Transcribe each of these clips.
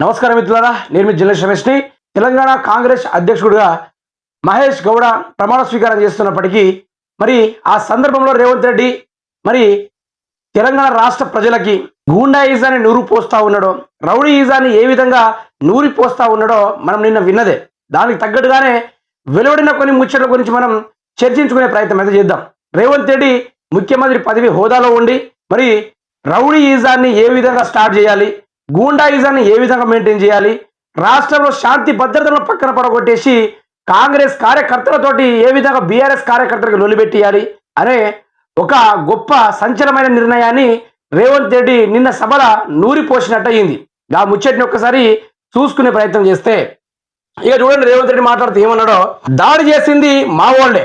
నమస్కారం మిత్రులారా నేను మీ జిల్లా రమేష్ని. తెలంగాణ కాంగ్రెస్ అధ్యక్షుడిగా మహేష్ గౌడ ప్రమాణ స్వీకారం చేస్తున్నప్పటికీ మరి ఆ సందర్భంలో రేవంత్ రెడ్డి మరి తెలంగాణ రాష్ట్ర ప్రజలకి గూండాయిజాన్ని నూరు పోస్తా ఉన్నాడో రౌడీ ఈజాన్ని ఏ విధంగా నూరి పోస్తా ఉన్నాడో మనం నిన్న విన్నదే. దానికి తగ్గట్టుగానే వెలువడిన కొన్ని ముచ్చట్ల గురించి మనం చర్చించుకునే ప్రయత్నం అయితే చేద్దాం. రేవంత్ రెడ్డి ముఖ్యమంత్రి పదవి హోదాలో ఉండి మరి రౌడీ ఈజాన్ని ఏ విధంగా స్టార్ట్ చేయాలి గూండాయిజాన్ని ఏ విధంగా మెయింటైన్ చేయాలి? రాష్ట్రంలో శాంతి భద్రతలను పక్కన పడగొట్టేసి కాంగ్రెస్ కార్యకర్తలతోటి ఏ విధంగా బీఆర్ఎస్ కార్యకర్తలకు లొలిపెట్టియాలి అనే ఒక గొప్ప సంచలమైన నిర్ణయాన్ని రేవంత్ రెడ్డి నిన్న సభల నూరిపోసినట్టయింది ఆ ముచ్చటిని ఒక్కసారి చూసుకునే ప్రయత్నం చేస్తే. ఇక చూడండి రేవంత్ రెడ్డి మాట్లాడుతూ ఏమన్నాడో? దాడి చేసింది మా వాళ్ళే.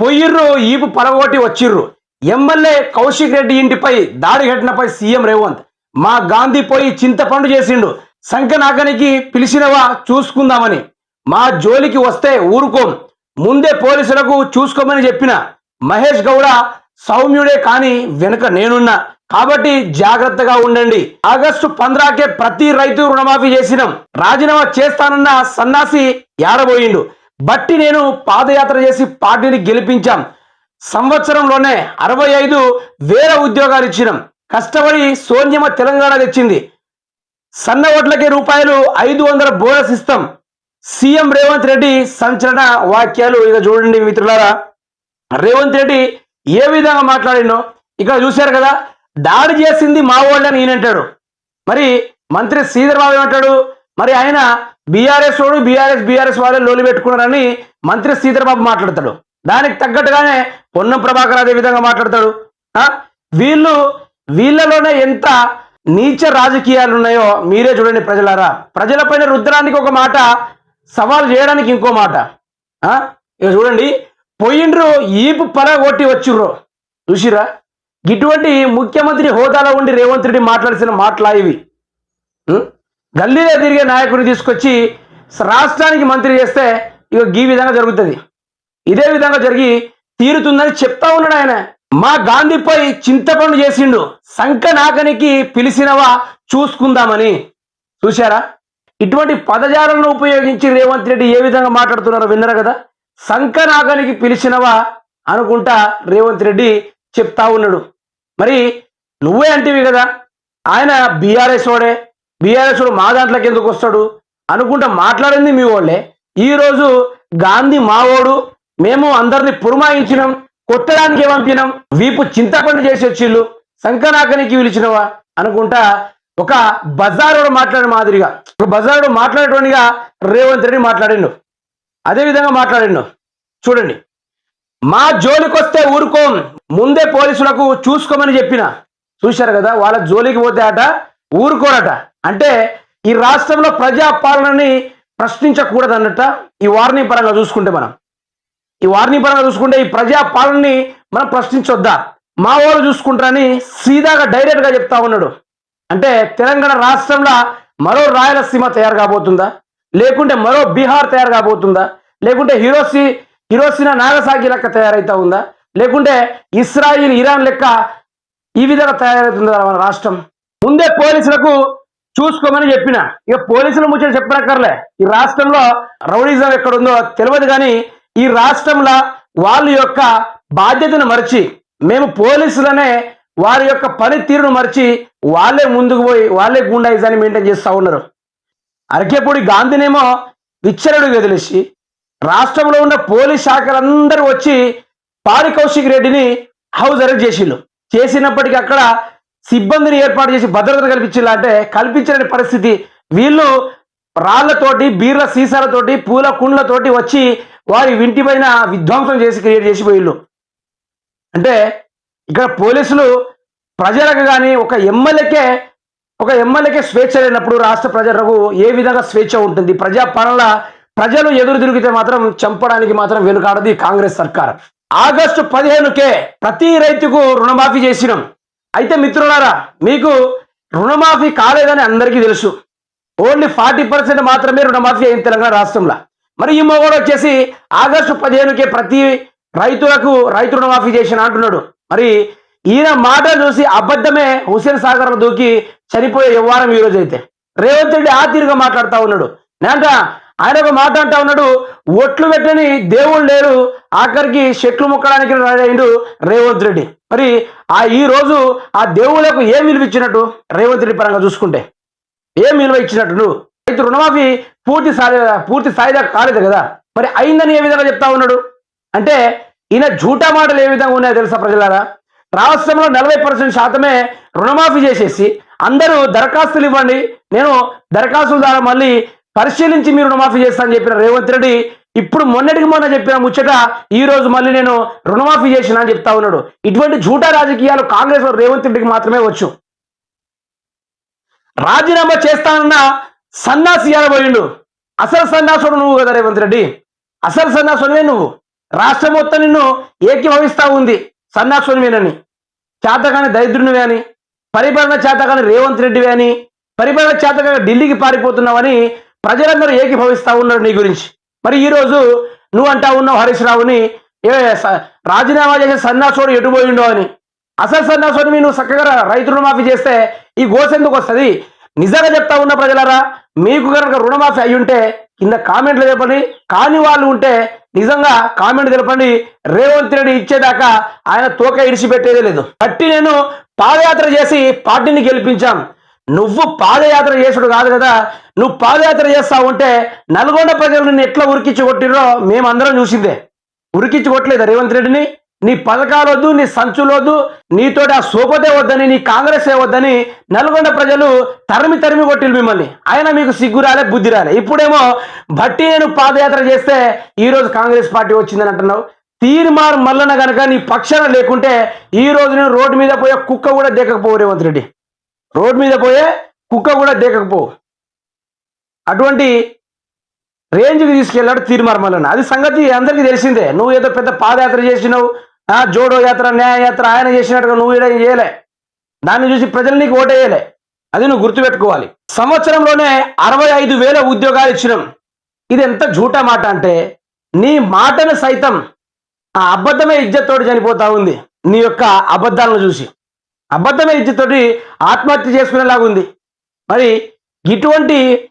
పొయ్యిర్రు ఈపు పడగొట్టి వచ్చిర్రు. ఎమ్మెల్యే కౌశిక్ రెడ్డి ఇంటిపై దాడి ఘటనపై సీఎం రేవంత్. మా గాంధీ పోయి చింతపండు చేసిండు. సంకనాకనికి పిలిచినవా చూసుకుందామని. మా జోలికి వస్తే ఊరుకోం. ముందే పోలీసులకు చూసుకోమని చెప్పిన. మహేష్ గౌడ సౌమ్యుడే కానీ వెనుక నేనున్నా. కాబట్టి జాగ్రత్తగా ఉండండి. ఆగస్టు పంద్రాకే ప్రతి రైతు రుణమాఫీ చేసినాం. రాజీనామా చేస్తానన్న సన్నాసి ఏడబోయిండు. బట్టి నేను పాదయాత్ర చేసి పార్టీని గెలిపించాం. సంవత్సరంలోనే అరవై ఐదు వేల ఉద్యోగాలు ఇచ్చినాం. కష్టపడి సోన్యమ తెలంగాణ తెచ్చింది. సన్న ఓట్లకే రూపాయలు ఐదు వందల బోనస్ ఇస్తాం. సీఎం రేవంత్ రెడ్డి సంచలన వాక్యాలు ఇక చూడండి మిత్రులారా. రేవంత్ రెడ్డి ఏ విధంగా మాట్లాడినో ఇక్కడ చూశారు కదా. దాడి చేసింది మా వాళ్ళని ఈయనంటాడు మరి మంత్రి శ్రీధర్ బాబు ఏమంటాడు? మరి ఆయన బీఆర్ఎస్ వాడు బీఆర్ఎస్ బీఆర్ఎస్ వాళ్ళే లోలు పెట్టుకున్నారని మంత్రి శ్రీధర్ బాబు మాట్లాడతాడు. దానికి తగ్గట్టుగానే పొన్నం ప్రభాకర్ అదే విధంగా మాట్లాడతాడు. వీళ్ళు వీళ్ళలోనే ఎంత నీచ రాజకీయాలు ఉన్నాయో మీరే చూడండి ప్రజలారా. ప్రజలపైన రుద్రానికి ఒక మాట సవాల్ చేయడానికి ఇంకో మాట. ఇక చూడండి పోయిండ్రు ఈపు పర పలగొట్టి వచ్చిర్రు. చూసిరా ఇటువంటి ముఖ్యమంత్రి హోదాలో ఉండి రేవంత్ రెడ్డి మాట్లాడిసిన మాటలా ఇవి. గల్లీలో తిరిగే నాయకుడిని తీసుకొచ్చి రాష్ట్రానికి మంత్రి చేస్తే ఇక ఈ విధంగా జరుగుతుంది. ఇదే విధంగా జరిగి తీరుతుందని చెప్తా ఉన్నాడు ఆయన. మా గాంధీపై చింతపండు చేసిండు. సంక నాకనికి పిలిచినవా చూసుకుందామని. చూశారా? ఇటువంటి పదజాలను ఉపయోగించి రేవంత్ రెడ్డి ఏ విధంగా మాట్లాడుతున్నారో విన్నారు కదా? సంక నాకనికి పిలిచినవా అనుకుంటా రేవంత్ రెడ్డి చెప్తా ఉన్నాడు. మరి నువ్వే అంటివి కదా? ఆయన బీఆర్ఎస్ వాడే. బీఆర్ఎస్ వాడు మా దాంట్లోకి ఎందుకు వస్తాడు? అనుకుంటా మాట్లాడింది మీ వాళ్ళే. ఈరోజు గాంధీ మావోడు. మేము అందరిని పురమాయించినాం. కొట్టడానికి ఏమంతినం వీపు చింతపండు చేసి వచ్చిళ్ళు. శంకరాకనికి పిలిచినవా? అనుకుంటా ఒక బజారుడు మాట్లాడిన మాదిరిగా. ఒక బజారుడు మాట్లాడేటోనిగా రేవంత్ రెడ్డి మాట్లాడిండు. అదే విధంగా మాట్లాడిండు. చూడండి. మా జోలికొస్తే ఊరుకోం. ముందే పోలీసులకు చూసుకోమని చెప్పిన. చూశారు కదా వాళ్ళ జోలికి పోతే అట ఊరుకోరట. అంటే ఈ రాష్ట్రంలో ప్రజా పాలనని ఈ వార్నింగ్ పరంగా చూసుకుంటే మనం. ఈ వారిని పరంగా చూసుకుంటే ఈ ప్రజా పాలనని మనం ప్రశ్నించొద్దా? మా వాళ్ళు చూసుకుంటారని సీదాగా డైరెక్ట్గా చెప్తా ఉన్నాడు. అంటే తెలంగాణ రాష్ట్రంలో మరో రాయలసీమ తయారు కాబోతుందా? లేకుంటే మరో బీహార్ తయారు కాబోతుందా? లేకుంటే హిరోసి హిరోసినా నాగసాగి లెక్క తయారైతా ఉందా? లేకుంటే ఇస్రాయిల్ ఇరాన్ లెక్క ఈ విధంగా తయారవుతుందా మన రాష్ట్రం? ముందే పోలీసులకు చూసుకోమని చెప్పిన. ఇక పోలీసుల ముచ్చట చెప్పనక్కర్లే. ఈ రాష్ట్రంలో రౌడీజం ఎక్కడుందో తెలియదు కానీ ఈ రాష్ట్రంలో వాళ్ళ యొక్క బాధ్యతను మరిచి మేము పోలీసులనే వారి యొక్క పనితీరును మరిచి వాళ్ళే ముందుకు పోయి వాళ్ళే గుండాయిజాన్ని మెయింటైన్ చేస్తూ ఉన్నారు. అరకేపూడి గాంధీనేమో విచ్చరుడు వదిలేసి రాష్ట్రంలో ఉన్న పోలీస్ శాఖలందరూ వచ్చి పాడి కౌశిక్ రెడ్డిని హౌస్ అరెస్ట్ చేసిండు చేసినప్పటికీ అక్కడ సిబ్బందిని ఏర్పాటు చేసి భద్రతను కల్పించిల్లా అంటే కల్పించలేని పరిస్థితి. వీళ్ళు రాళ్ళతోటి బీర్ల సీసాలతోటి పూల కుండ్లతోటి వచ్చి వారి ఇంటి పైన విధ్వంసం చేసి క్రియేట్ చేసి అంటే ఇక్కడ పోలీసులు ప్రజలకు కానీ ఒక ఎమ్మెల్యేకే ఒక ఎమ్మెల్యేకే స్వేచ్ఛ లేనప్పుడు రాష్ట్ర ప్రజలకు ఏ విధంగా స్వేచ్ఛ ఉంటుంది? ప్రజా పనుల ప్రజలు ఎదురు తిరిగితే మాత్రం చంపడానికి మాత్రం వెనుకాడది కాంగ్రెస్ సర్కార్. ఆగస్టు పదిహేనుకే ప్రతి రైతుకు రుణమాఫీ చేసినాం. అయితే మిత్రులారా మీకు రుణమాఫీ కాలేదని అందరికీ తెలుసు. ఓన్లీ ఫార్టీ పర్సెంట్ మాత్రమే రుణమాఫీ అయింది తెలంగాణ రాష్ట్రంలో. మరి ఈ మొగోడు వచ్చేసి ఆగస్టు పదిహేనుకే ప్రతి రైతులకు రైతు రుణమాఫీ చేసిన అంటున్నాడు. మరి ఈయన మాట చూసి అబద్ధమే హుసేన్ సాగర్ దూకి చనిపోయే వ్యవహారం ఈ అయితే. రేవంత్ రెడ్డి ఆ తీరుగా మాట్లాడుతూ ఉన్నాడు. నేనంట ఆయన ఒక మాట అంటా ఉన్నాడు ఒట్లు పెట్టని దేవుడు లేరు ఆఖరికి చెట్లు ముక్కడానికి రెడీ రేవంత్ రెడ్డి. మరి ఆ ఈ రోజు ఆ దేవుళ్ళకు ఏం విలువ ఇచ్చినట్టు రేవంత్ రెడ్డి పరంగా చూసుకుంటే? ఏం విలువ ఇచ్చినట్టు నువ్వు? రైతు రుణమాఫీ పూర్తి స్థాయి పూర్తి స్థాయిగా కాలేదు కదా. మరి అయిందని ఏ విధంగా చెప్తా ఉన్నాడు? అంటే ఈయన జూటా మాటలు ఏ విధంగా ఉన్నాయో తెలుసా ప్రజలారా? రాష్ట్రంలో నలభై పర్సెంట్ శాతమే రుణమాఫీ చేసేసి అందరూ దరఖాస్తులు ఇవ్వండి నేను దరఖాస్తుల ద్వారా మళ్ళీ పరిశీలించి మీరు రుణమాఫీ చేస్తానని చెప్పిన రేవంత్ రెడ్డి ఇప్పుడు మొన్నటికి మొన్న చెప్పిన ముచ్చట ఈ రోజు మళ్ళీ నేను రుణమాఫీ చేసిన అని చెప్తా ఉన్నాడు. ఇటువంటి జూటా రాజకీయాలు కాంగ్రెస్ రేవంత్ రెడ్డికి మాత్రమే వచ్చు. రాజీనామా చేస్తానన్న సన్నాసి పోయిండు అసలు సన్నాసుడు నువ్వు కదా రేవంత్ రెడ్డి? అసలు సన్నాసునివే నువ్వు. రాష్ట్రం మొత్తం నిన్ను ఏకీభవిస్తా ఉంది సన్నాసునివేనని చేతకాని దరిద్రునివే అని పరిపాలన చేతకాని రేవంత్ రెడ్డివే అని పరిపాలన చేతకాని ఢిల్లీకి పారిపోతున్నావని ప్రజలందరూ ఏకీభవిస్తా ఉన్నారు నీ గురించి. మరి ఈరోజు నువ్వు అంటా ఉన్నావు హరీష్ రావుని ఏ స- రాజీనామా చేసే సన్నాసుడు ఎటుపోయిండో అని. అసలు సన్నాసుని నువ్వు చక్కగా రైతు రుణమాఫీ చేస్తే ఈ గోసెందుకు వస్తుంది? నిజంగా చెప్తా ఉన్న ప్రజలారా మీకు కనుక రుణమాఫీ అయి ఉంటే కింద కామెంట్లు చెప్పండి కాని వాళ్ళు ఉంటే నిజంగా కామెంట్ తెలపండి. రేవంత్ రెడ్డి ఇచ్చేదాకా ఆయన తోక ఇడిచిపెట్టేదే లేదు. బట్టి నేను పాదయాత్ర చేసి పార్టీని గెలిపించాం. నువ్వు పాదయాత్ర చేసుడు కాదు కదా. నువ్వు పాదయాత్ర చేస్తా ఉంటే నల్గొండ ప్రజలు నిన్ను ఎట్లా ఉరికిచ్చి కొట్టినో మేమందరం చూసిందే. ఉరికిచ్చి కొట్టలేదా రేవంత్ రెడ్డిని? నీ పథకాలు వద్దు నీ సంచులు వద్దు నీతోటి ఆ సోపతే వద్దని నీ కాంగ్రెస్ వద్దని నల్గొండ ప్రజలు తరిమి తరిమి కొట్టిలు మిమ్మల్ని. ఆయన మీకు సిగ్గు రాలే బుద్ధి రాలే. ఇప్పుడేమో బట్టి నేను పాదయాత్ర చేస్తే ఈ రోజు కాంగ్రెస్ పార్టీ వచ్చిందని అంటున్నావు. తీర్మార్ మల్లన గనక నీ పక్షాన లేకుంటే ఈ రోజు నేను రోడ్డు మీద పోయే కుక్క కూడా దేకకపోవు రేవంత్ రెడ్డి. రోడ్డు మీద పోయే కుక్క కూడా దేకకపోవు. అటువంటి రేంజ్కి తీసుకెళ్ళాడు తీర్మార్మలను అది సంగతి అందరికీ తెలిసిందే. నువ్వు ఏదో పెద్ద పాదయాత్ర చేసినావు జోడో యాత్ర న్యాయ యాత్ర ఆయన చేసినట్టుగా నువ్వు ఇలా చేయలే దాన్ని చూసి ప్రజలు నీకు ఓటేయలే అది నువ్వు గుర్తుపెట్టుకోవాలి. సంవత్సరంలోనే అరవై ఐదు వేల ఉద్యోగాలు ఇచ్చినాం. ఇది ఎంత జూటా మాట అంటే నీ మాటను సైతం ఆ అబద్ధమే ఇజ్జత్తోటి చనిపోతా ఉంది. నీ యొక్క అబద్ధాలను చూసి. అబద్ధమే ఇజ్జత్తోటి ఆత్మహత్య చేసుకునేలాగా ఉంది. మరి ఇటువంటి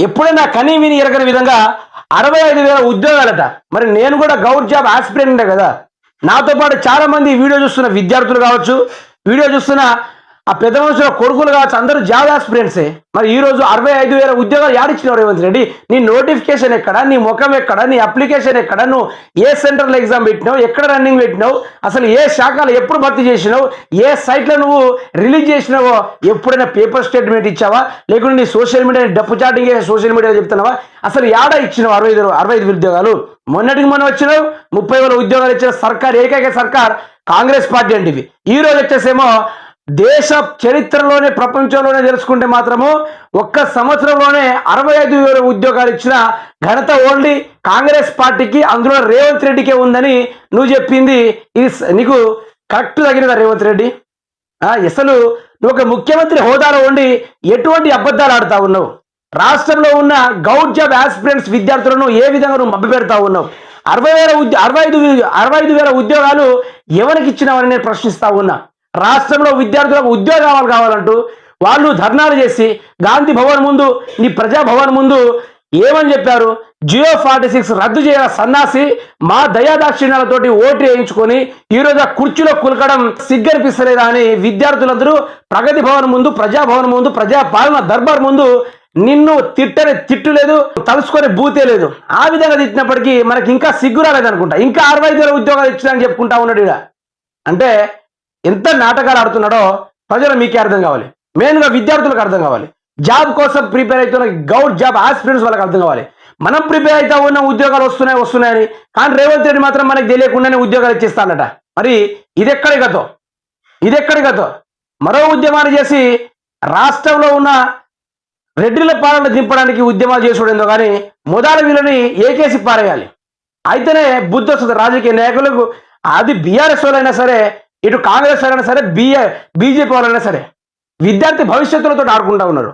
ఎప్పుడైనా కనీ విని ఎరగని విధంగా అరవై ఐదు వేల ఉద్యోగాలట. మరి నేను కూడా గౌర్ జాబ్ ఆస్పిరెంట్ కదా. నాతో పాటు చాలామంది వీడియో చూస్తున్న విద్యార్థులు కావచ్చు వీడియో చూస్తున్న ఆ పెద్ద మనుషుల కొడుకులు కావచ్చు అందరూ జాబ్ ఆస్పిరెంట్సే. మరి ఈ రోజు అరవై ఐదు వేల ఉద్యోగాలు యాడిచ్చినావు రేవంత్ రెడ్డి? నీ నోటిఫికేషన్ ఎక్కడ? నీ ముఖం ఎక్కడ? నీ అప్లికేషన్ ఎక్కడ? నువ్వు ఏ సెంటర్లో ఎగ్జామ్ పెట్టినావు? ఎక్కడ రన్నింగ్ పెట్టినావు? అసలు ఏ శాఖలు ఎప్పుడు భర్తీ చేసినావు? ఏ సైట్లో నువ్వు రిలీజ్ చేసినావో? ఎప్పుడైనా పేపర్ స్టేట్మెంట్ ఇచ్చావా? లేకుంటే నీ సోషల్ మీడియా డప్పు చాటింగ్ సోషల్ మీడియా చెప్తున్నావా? అసలు యాడ ఇచ్చినావు అరవై ఐదు అరవై ఐదు ఉద్యోగాలు? మొన్నటికి మొన్న వచ్చినావు ముప్పై వేల ఉద్యోగాలు ఇచ్చిన సర్కార్ ఏకైక సర్కార్ కాంగ్రెస్ పార్టీ అంటే ఇవి ఈ రోజు వచ్చేసేమో దేశ చరిత్రలోనే ప్రపంచంలోనే తెలుసుకుంటే మాత్రము ఒక్క సంవత్సరంలోనే అరవై ఐదు వేల ఉద్యోగాలు ఇచ్చిన ఘనత ఓన్లీ కాంగ్రెస్ పార్టీకి అందులో రేవంత్ రెడ్డికే ఉందని నువ్వు చెప్పింది. ఇది నీకు కరెక్ట్ తగినదా రేవంత్ రెడ్డి? అసలు నువ్వు ఒక ముఖ్యమంత్రి హోదాలో ఉండి ఎటువంటి అబద్ధాలు ఆడుతా ఉన్నావు? రాష్ట్రంలో ఉన్న గౌడ్ జాబ్ ఆస్పిరెంట్స్ విద్యార్థులను ఏ విధంగా నువ్వు మభ్యపెడతా ఉన్నావు అరవై వేల ఉద్యో అరవై ఐదు అరవై ఐదు వేల ఉద్యోగాలు ఎవరికి ఇచ్చినావని నేను ప్రశ్నిస్తా ఉన్నా రాష్ట్రంలో విద్యార్థులకు ఉద్యోగాలు కావాలంటూ వాళ్ళు ధర్నాలు చేసి గాంధీ భవన్ ముందు నీ ప్రజాభవన్ ముందు ఏమని చెప్పారు? జియో ఫార్టీ సిక్స్ రద్దు చేయాల సన్నాసి మా దయాదాక్షిణ్యాలతోటి ఓటు వేయించుకొని ఈరోజు ఆ కుర్చీలో కులకడం సిగ్గనిపిస్తలేదా అని విద్యార్థులందరూ ప్రగతి భవన్ ముందు ప్రజాభవన్ ముందు ప్రజా పాలన దర్బార్ ముందు నిన్ను తిట్టని తిట్టు లేదు తలుసుకొని బూతే లేదు. ఆ విధంగా తిట్టినప్పటికీ మనకి ఇంకా సిగ్గు రాలేదనుకుంటా ఇంకా అరవై ఐదు వేల ఉద్యోగాలు ఇచ్చానని చెప్పుకుంటా ఉన్నాడు ఇక అంటే ఎంత నాటకాలు ఆడుతున్నాడో ప్రజలు మీకే అర్థం కావాలి. మెయిన్గా విద్యార్థులకు అర్థం కావాలి. జాబ్ కోసం ప్రిపేర్ అవుతున్న గౌడ్ జాబ్ ఆస్పిరెంట్స్ వాళ్ళకి అర్థం కావాలి. మనం ప్రిపేర్ అవుతా ఉన్న ఉద్యోగాలు వస్తున్నాయి వస్తున్నాయని. కానీ రేవంత్ రెడ్డి మాత్రం మనకి తెలియకుండానే ఉద్యోగాలు ఇచ్చిస్తానట మరి ఇదెక్కడి గతం? ఇదెక్కడి ఇది మరో ఉద్యమాన్ని చేసి రాష్ట్రంలో ఉన్న రెడ్డిల పాలన దింపడానికి ఉద్యమాలు చేసుడేందో కానీ మొదల వీళ్ళని ఏకేసి పారేయాలి. అయితేనే బుద్ధి వస్తుంది రాజకీయ నాయకులకు. అది బీఆర్ఎస్ వాళ్ళైనా సరే ఇటు కాంగ్రెస్ వాళ్ళైనా సరే బీఏ బీజేపీ వాళ్ళైనా సరే విద్యార్థి భవిష్యత్తులతో ఆడుకుంటా ఉన్నారు.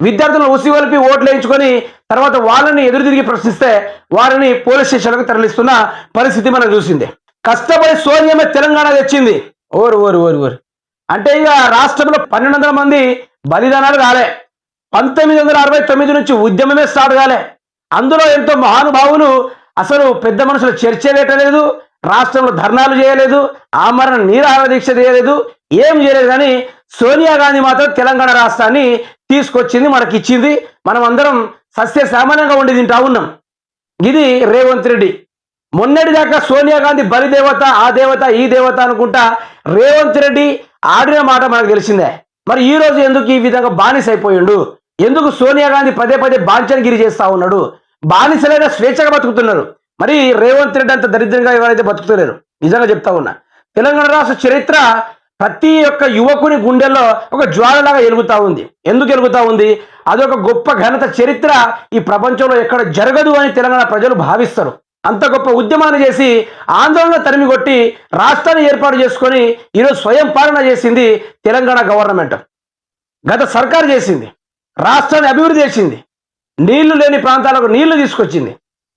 విద్యార్థులను ఉసి వలిపి ఓట్లు వేయించుకొని తర్వాత వాళ్ళని ఎదురు తిరిగి ప్రశ్నిస్తే వారిని పోలీస్ స్టేషన్లకు తరలిస్తున్న పరిస్థితి మనం చూసింది. కష్టపడి సోనియమే తెలంగాణ తెచ్చింది. ఓరు ఓరు ఓరు ఓరు. అంటే ఇక రాష్ట్రంలో పన్నెండు వందల మంది బలిదానాలు రాలే. పంతొమ్మిది వందల అరవై తొమ్మిది నుంచి ఉద్యమమే స్టార్ట్ కాలే. అందులో ఎంతో మహానుభావులు అసలు పెద్ద మనుషులు చర్చ పెట్టలేదు రాష్ట్రంలో ధర్నాలు చేయలేదు ఆమరణ నీరాహార దీక్ష చేయలేదు ఏం చేయలేదు కానీ సోనియా గాంధీ మాత్రం తెలంగాణ రాష్ట్రాన్ని తీసుకొచ్చింది మనకి ఇచ్చింది మనం అందరం సస్య సామాన్యంగా ఉండి తింటా ఉన్నాం. ఇది రేవంత్ రెడ్డి. మొన్నటి దాకా సోనియా గాంధీ బలి దేవత ఆ దేవత ఈ దేవత అనుకుంటా రేవంత్ రెడ్డి ఆడిన మాట మనకు తెలిసిందే. మరి ఈరోజు ఎందుకు ఈ విధంగా బానిస అయిపోయిండు ఎందుకు సోనియా గాంధీ పదే పదే బాంఛనగిరి చేస్తా ఉన్నాడు? బానిసలైన స్వేచ్ఛగా బతుకుతున్నారు. మరి రేవంత్ రెడ్డి అంత దరిద్రంగా ఎవరైతే బతుకుతలేరు? నిజంగా చెప్తా ఉన్నా. తెలంగాణ రాష్ట్ర చరిత్ర ప్రతి ఒక్క యువకుని గుండెల్లో ఒక జ్వాలలాగా ఎలుగుతా ఉంది. ఎందుకు ఎలుగుతా ఉంది? అదొక గొప్ప ఘనత చరిత్ర ఈ ప్రపంచంలో ఎక్కడ జరగదు అని తెలంగాణ ప్రజలు భావిస్తారు. అంత గొప్ప ఉద్యమాన్ని చేసి ఆందోళన తరిమి కొట్టి రాష్ట్రాన్ని ఏర్పాటు చేసుకొని ఈరోజు స్వయం పాలన చేసింది తెలంగాణ గవర్నమెంట్. గత సర్కారు చేసింది. రాష్ట్రాన్ని అభివృద్ధి చేసింది. నీళ్ళు లేని ప్రాంతాలకు నీళ్ళు తీసుకొచ్చింది.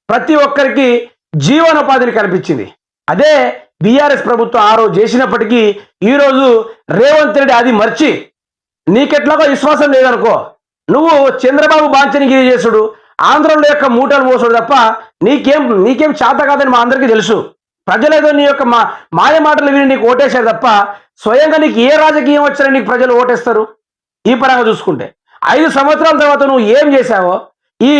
ప్రతి ఒక్కరికి జీవనోపాధిని కల్పించింది. అదే బీఆర్ఎస్ ప్రభుత్వం ఆ రోజు చేసినప్పటికీ ఈరోజు రేవంత్ రెడ్డి అది మర్చి నీకెట్లాగో విశ్వాసం లేదనుకో నువ్వు చంద్రబాబు బాంచనగిరి చేసుడు ఆంధ్రంలో యొక్క మూటలు మోసుడు తప్ప నీకేం నీకేం చేత కాదని మా అందరికీ తెలుసు. ప్రజలేదో నీ యొక్క మా మాయ మాటలు విని నీకు ఓటేశారు తప్ప స్వయంగా నీకు ఏ రాజకీయం వచ్చినా నీకు ప్రజలు ఓటేస్తారు. ఈ పరంగా చూసుకుంటే. ఐదు సంవత్సరాల తర్వాత నువ్వు ఏం చేశావో? ఈ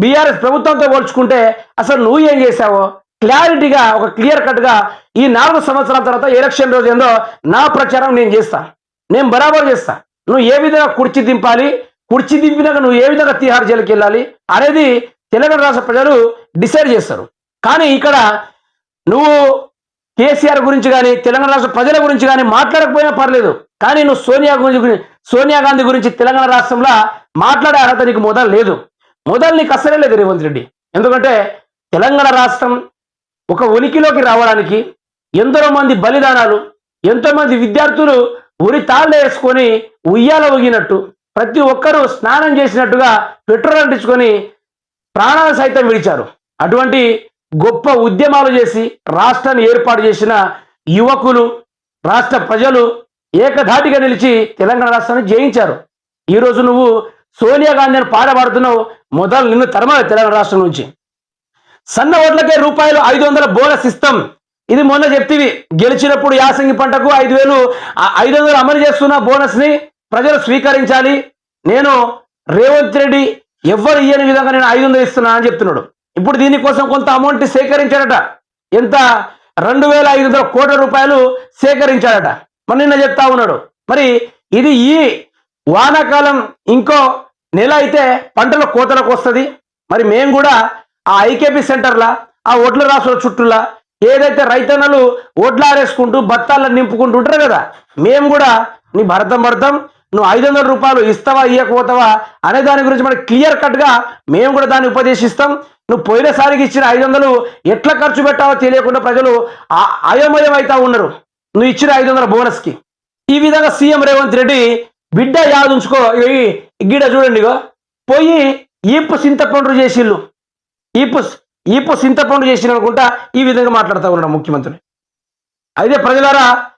బీఆర్ఎస్ ప్రభుత్వంతో పోల్చుకుంటే అసలు నువ్వు ఏం చేశావో? క్లారిటీగా ఒక క్లియర్ కట్గా ఈ నాలుగు సంవత్సరాల తర్వాత ఎలక్షన్ రోజు ఏందో నా ప్రచారం నేను చేస్తా. నేను బరాబర్ చేస్తా. నువ్వు ఏ విధంగా కుర్చీ దింపాలి? కుర్చీ దింపినాక నువ్వు ఏ విధంగా తీహార్ జైలుకి వెళ్ళాలి? అనేది తెలంగాణ రాష్ట్ర ప్రజలు డిసైడ్ చేస్తారు. కానీ ఇక్కడ నువ్వు కేసీఆర్ గురించి కానీ తెలంగాణ రాష్ట్ర ప్రజల గురించి కానీ మాట్లాడకపోయినా పర్లేదు. కానీ నువ్వు సోనియా గురించి సోనియా గాంధీ గురించి తెలంగాణ రాష్ట్రంలో మాట్లాడే అర్హత నీకు మొదలు లేదు. మొదలు నీకు అసలే లేదు రేవంత్ రెడ్డి. ఎందుకంటే తెలంగాణ రాష్ట్రం ఒక ఉనికిలోకి రావడానికి ఎందరో మంది బలిదానాలు ఎంతో మంది విద్యార్థులు ఉరి తాళ్ళు వేసుకొని ఉయ్యాల ఊగినట్టు ప్రతి ఒక్కరూ స్నానం చేసినట్టుగా పెట్రోల్ అంటించుకొని ప్రాణాలు సైతం విడిచారు. అటువంటి గొప్ప ఉద్యమాలు చేసి రాష్ట్రాన్ని ఏర్పాటు చేసిన యువకులు రాష్ట్ర ప్రజలు ఏకధాటిగా నిలిచి తెలంగాణ రాష్ట్రాన్ని జయించారు. ఈరోజు నువ్వు సోనియా గాంధీని పాడబడుతున్నావు. మొదలు నిన్ను తరమాలి తెలంగాణ రాష్ట్రం నుంచి. సన్న ఓట్లకే రూపాయలు ఐదు వందల బోనస్ ఇస్తాం. ఇది మొన్న చెప్తివి గెలిచినప్పుడు యాసంగి పంటకు ఐదు వేలు ఆ ఐదు వందలు అమలు చేస్తున్న బోనస్ని ప్రజలు స్వీకరించాలి. నేను రేవంత్ రెడ్డి ఎవ్వరు ఇయ్యని విధంగా నేను ఐదు వందలు ఇస్తున్నా అని చెప్తున్నాడు. ఇప్పుడు దీనికోసం కొంత అమౌంట్ సేకరించాడట. ఎంత? రెండు వేల ఐదు వందల కోట్ల రూపాయలు సేకరించాడట. మరి నిన్న చెప్తా ఉన్నాడు. మరి ఇది ఈ వానాకాలం ఇంకో నెల అయితే పంటల కోతలకు వస్తుంది. మరి మేము కూడా ఆ ఐకేపీ సెంటర్లా ఆ ఒడ్ల రాసుల చుట్టూలా ఏదైతే రైతన్నలు ఒడ్లు ఆరేసుకుంటూ బత్తాలను నింపుకుంటూ ఉంటారు కదా మేము కూడా నీ భరతం భరతం నువ్వు ఐదు వందల రూపాయలు ఇస్తావా ఇవ్వకపోతావా అనే దాని గురించి మనకి క్లియర్ కట్గా మేము కూడా దాన్ని ఉపదేశిస్తాం. నువ్వు పోయినసారికి ఇచ్చిన ఐదు వందలు ఎట్లా ఖర్చు పెట్టావో తెలియకుండా ప్రజలు ఆ- అయోమయం అవుతా ఉన్నారు. నువ్వు ఇచ్చిన ఐదు వందల బోనస్కి. ఈ విధంగా సీఎం రేవంత్ రెడ్డి బిడ్డ యాదుంచుకో గిడ చూడండి ఇగో. పోయి ఈపు సింతపండు చేసిళ్ళు. ఈపు ఈపు సింతపండు చేసిన అనుకుంటా ఈ విధంగా మాట్లాడుతూ ఉన్నాడు ముఖ్యమంత్రి. అయితే ప్రజలారా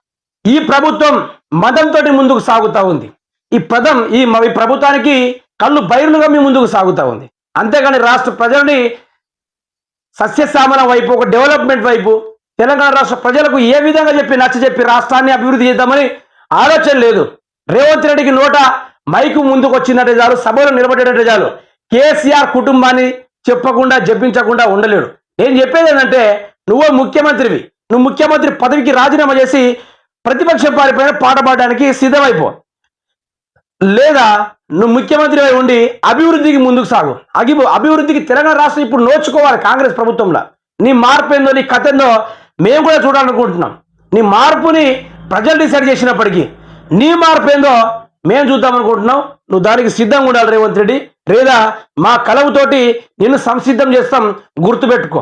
ఈ ప్రభుత్వం మతంతో ముందుకు సాగుతూ ఉంది. ఈ పదం ఈ మ- ఈ ప్రభుత్వానికి కళ్ళు బైరులుగా మీ ముందుకు సాగుతూ ఉంది. అంతేగాని రాష్ట్ర ప్రజల్ని సస్యశ్యామల వైపు ఒక డెవలప్మెంట్ వైపు తెలంగాణ రాష్ట్ర ప్రజలకు ఏ విధంగా చెప్పి నచ్చ చెప్పి రాష్ట్రాన్ని అభివృద్ధి చేద్దామని ఆలోచన లేదు. రేవంత్ రెడ్డికి నోట మైకు ముందుకు వచ్చిందంటే చాలు సభలో నిలబడేటట్టే చాలు. కేసీఆర్ కుటుంబాన్ని చెప్పకుండా జపించకుండా ఉండలేడు. నేను చెప్పేది ఏంటంటే నువ్వు ముఖ్యమంత్రివి. నువ్వు ముఖ్యమంత్రి పదవికి రాజీనామా చేసి ప్రతిపక్షం పారిపోయిన పాట పాడడానికి సిద్ధమైపో. లేదా నువ్వు ముఖ్యమంత్రి అయి ఉండి అభివృద్ధికి ముందుకు సాగు. అగి అభివృద్ధికి తెలంగాణ రాష్ట్రం ఇప్పుడు నోచుకోవాలి కాంగ్రెస్ ప్రభుత్వంలో. నీ మార్పు ఏందో నీ కథ ఏందో మేము కూడా చూడాలనుకుంటున్నాం. నీ మార్పుని ప్రజలు డిసైడ్ చేసినప్పటికీ నీ మార్పు ఏందో మేము చూద్దాం అనుకుంటున్నాం నువ్వు దానికి సిద్ధంగా ఉండాలి రేవంత్ రెడ్డి. లేదా మా కలవుతోటి నిన్ను సంసిద్ధం చేస్తాం. గుర్తుపెట్టుకో.